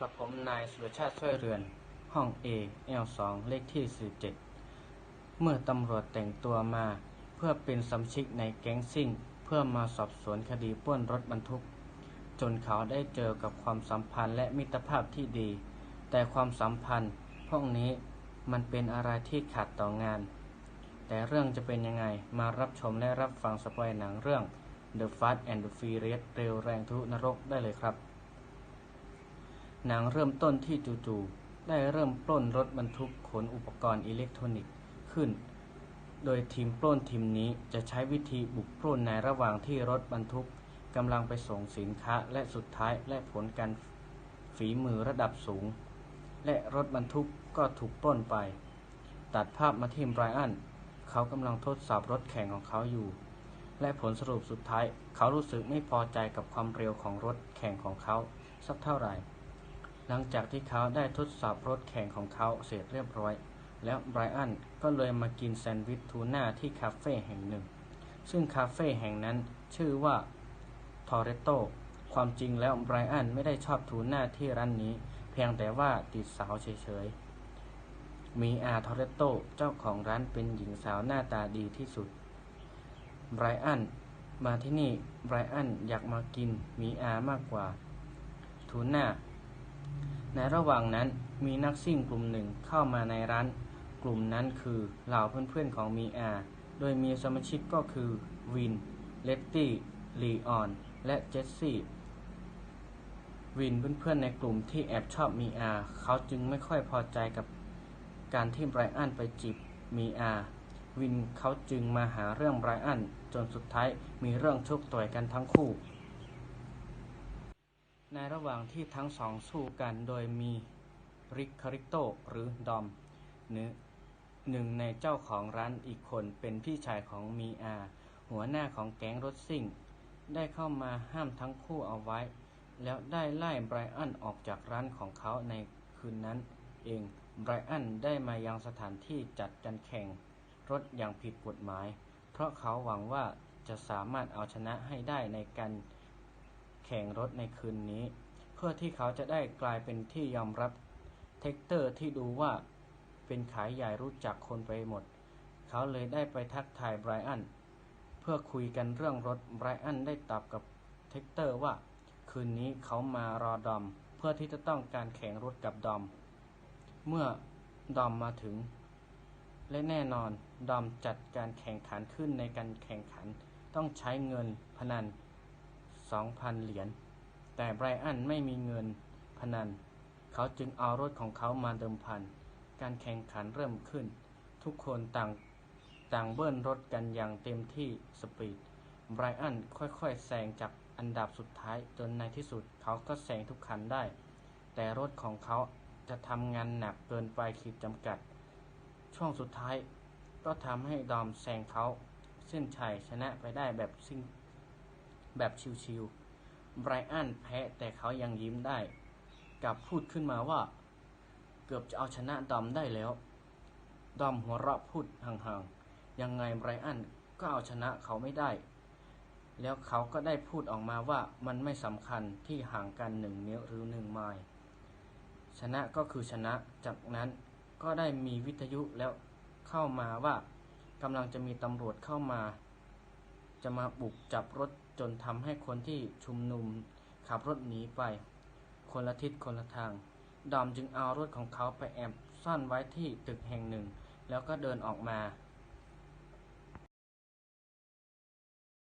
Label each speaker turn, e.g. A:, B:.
A: กับผมนายสุรชาติช่วยเรือน ห้อง A L2 เลขที่47เมื่อตำรวจแต่งตัวมา เพื่อเป็นสำชิกในแก๊งซิ่ง เพื่อมาสอบสวนคดีปล้นรถบรรทุก จนเขาได้เจอกับความสัมพันธ์และมิตรภาพที่ดี แต่ความสัมพันธ์พวกนี้มันเป็นอะไรที่ขาดต่องาน แต่เรื่องจะเป็นยังไงมารับชมและรับฟังสปอยหนังเรื่อง The Fast and the Furious เร็วแรงทะลุนรกได้เลยครับ หนังเริ่มต้นที่จู่ๆได้เริ่มปล้นรถบรรทุกขนอุปกรณ์อิเล็กทรอนิกส์ขึ้น โดยทีมปล้นทีมนี้จะใช้วิธีบุกปล้นในระหว่างที่รถบรรทุกกำลังไปส่งสินค้าและสุดท้ายและผลการฝีมือระดับสูง และรถบรรทุกก็ถูกปล้นไป ตัดภาพมาที่ไบรอันเขากำลังทดสอบรถแข่งของเขาอยู่ และผลสรุปสุดท้าย เขารู้สึกไม่พอใจกับความเร็วของรถแข่งของเขาสักเท่าไหร่ หลังจากที่เขาได้ทดสอบรถแข่งของเขาเสร็จเรียบร้อย แล้วไบรอันก็เลยมากินแซนด์วิชทูน่าที่คาเฟ่แห่งหนึ่ง ซึ่งคาเฟ่แห่งนั้นชื่อว่าทอร์เรโตความจริงแล้วไบรอันไม่ได้ชอบทูน่าที่ร้านนี้ เพียงแต่ว่าติดสาวเฉยๆมีอาทอร์เรโตเจ้าของร้านเป็นหญิงสาวหน้าตาดีที่สุด ไบรอันมาที่นี่ไบรอันอยากมากินมีอามากกว่าทูน่าในระหว่างนั้นมีนักซิ่งกลุ่มหนึ่งเข้ามาในร้าน กลุ่มนั้นคือเหล่าเพื่อนๆของมีอา โดยมีสมาชิกก็คือวิน เลตตี้ ลีออน และเจสซี่ วินเพื่อนๆในกลุ่มที่แอบชอบมีอา เขาจึงไม่ค่อยพอใจกับการที่ไบรอันไปจีบมีอา วินเขาจึงมาหาเรื่องไบรอัน จนสุดท้ายมีเรื่องชกต่อยกันทั้งคู่ ในระหว่างที่ทั้งสองสู้กันโดยมีริคคาริโตหรือดอมหนึ่งหนึ่งในเจ้าของร้านอีกคนเป็นพี่ชายของมีอา หัวหน้าของแก๊งรถซิ่ง ได้เข้ามาห้ามทั้งคู่เอาไว้ แล้วได้ไล่ไบรอันออกจากร้านของเขาในคืนนั้น เองไบรอันได้มายังสถานที่จัดการแข่ง รถอย่างผิดกฎหมาย เพราะเขาหวังว่าจะสามารถเอาชนะให้ได้ในการแข่งรถในคืนนี้ เพื่อที่เขาจะได้กลายเป็นที่ยอมรับเทคเตอร์ที่ดูว่าเป็นขายใหญ่รู้จักคนไปหมด เขาเลยได้ไปทักทายไบรอันเพื่อคุยกันเรื่องรถไบรอันได้ตอบกับเทคเตอร์ว่า คืนนี้เขามารอดอม เพื่อที่จะต้องการแข่งรถกับดอม เมื่อดอมมาถึง และแน่นอนดอมจัดการแข่งขันขึ้นในการแข่งขันต้องใช้เงินพนัน 2,000 เหรียญ แต่ไบรอันไม่มีเงินพนัน เขาจึงเอารถของเขามาเดิมพัน การแข่งขันเริ่มขึ้น ทุกคนต่างต่างเบิ้ลรถกันอย่างเต็มที่สปีด ไบรอันค่อยๆแซงจากอันดับสุดท้ายจนในที่สุดเขาก็แซงทุกคันได้ แต่รถของเขาจะทำงานหนักเกินไปขีดจำกัด ช่วงสุดท้ายก็ทำให้ดอมแซงเขาเส้นชัยชนะไปได้แบบซิ่งแบบชิวๆไบรอันแพ้แต่เขายังยิ้มได้กลับพูดขึ้นมาว่า เกือบจะเอาชนะดอมได้แล้ว ดอมหัวเราะพูดห่างๆ ยังไงไบรอันก็เอาชนะเขาไม่ได้ แล้วเขาก็ได้พูดออกมาว่ามันไม่สำคัญที่ห่างกันหนึ่งนิ้วหรือหนึ่งไมล์ชนะก็คือชนะจากนั้น ก็ได้มีวิทยุแล้วเข้ามาว่ากำลังจะมีตำรวจเข้ามา จะมาบุกจับรถจนทำให้คนที่ชุมนุมขับรถหนีไป คนละทิศคนละทางดอมจึงเอารถของเขาไปแอบซ่อนไว้ที่ตึกแห่งหนึ่ง แล้วก็เดินออกมา